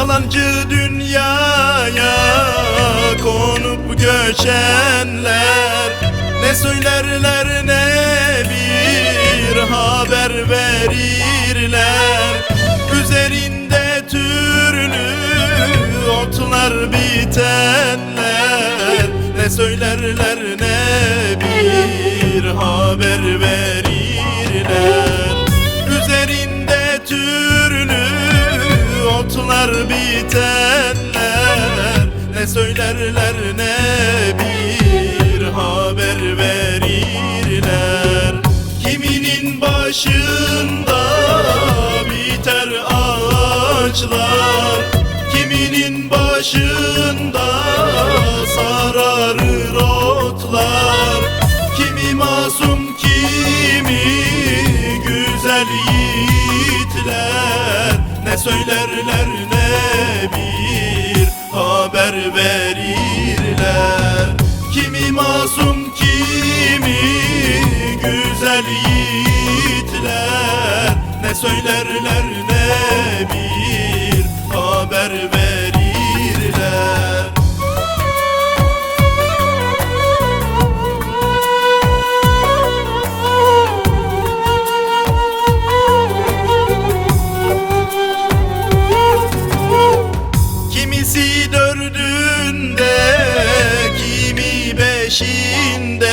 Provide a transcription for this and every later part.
Yalancı dünyaya konup göçenler Ne söylerler ne bir haber verirler Üzerinde türlü otlar bitenler Ne söylerler ne bir haber verirler Üzerinde otlar bitenler Ne söylerler ne bir haber verirler. Kiminin başında biter ağaçlar Kiminin başında sararır otlar Kimi masum kimi güzel yiğitler Ne söylerler ne bir haber verirler. Kimi masum kimi güzel yiğitler. Ne söylerler ne kimi beşinde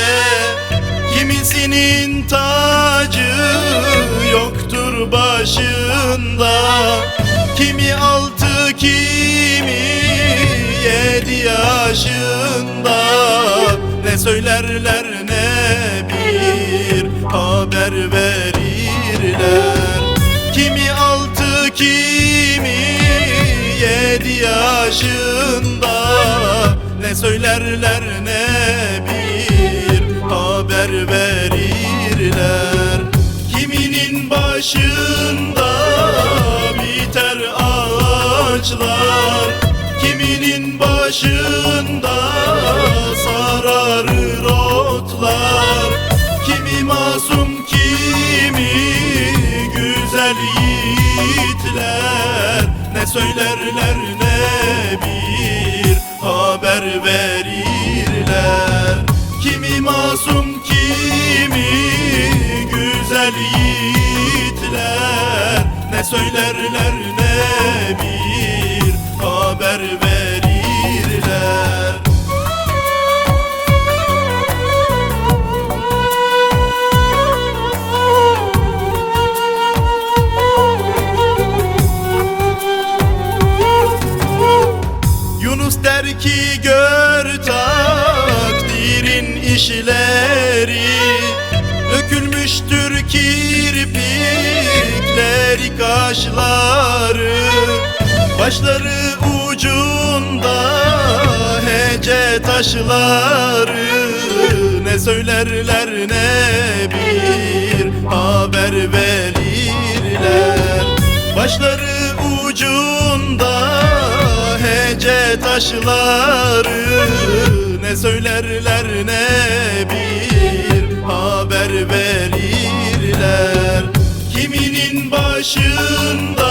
Kimisinin tacı yoktur başında? Kimi altı, kimi yedi yaşında? Ne söylerler ne bir haber verirler. Kimi altı, kimi yedi yaşında Ne söylerler ne bir haber verirler. Kiminin başında biter ağaçlar Kiminin başında sararır otlar. Kimi masum kimi güzel yiğitler Ne söylerler ne bir haber verirler. Kimi masum kimi güzel yiğitler. Ne söylerler ne bir haber verirler ki gör takdirin işleri. Dökülmüştür kirpikleri kaşları. Başları ucunda hece taşları. Ne söylerler ne bir haber verirler. Başları ucunda hece taşları Ne söylerler ne bir haber verirler. Kiminin başında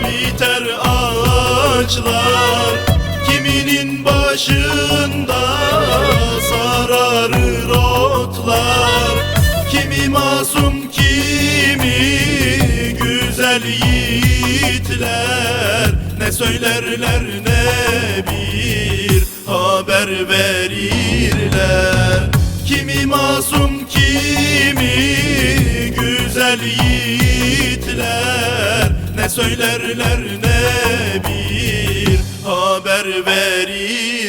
biter ağaçlar Kiminin başında sararır otlar. Kimi masum kimi güzel yiğitler Ne söylerler ne bir haber verirler. Kimi masum kimi güzel yiğitler Ne söylerler ne bir haber verirler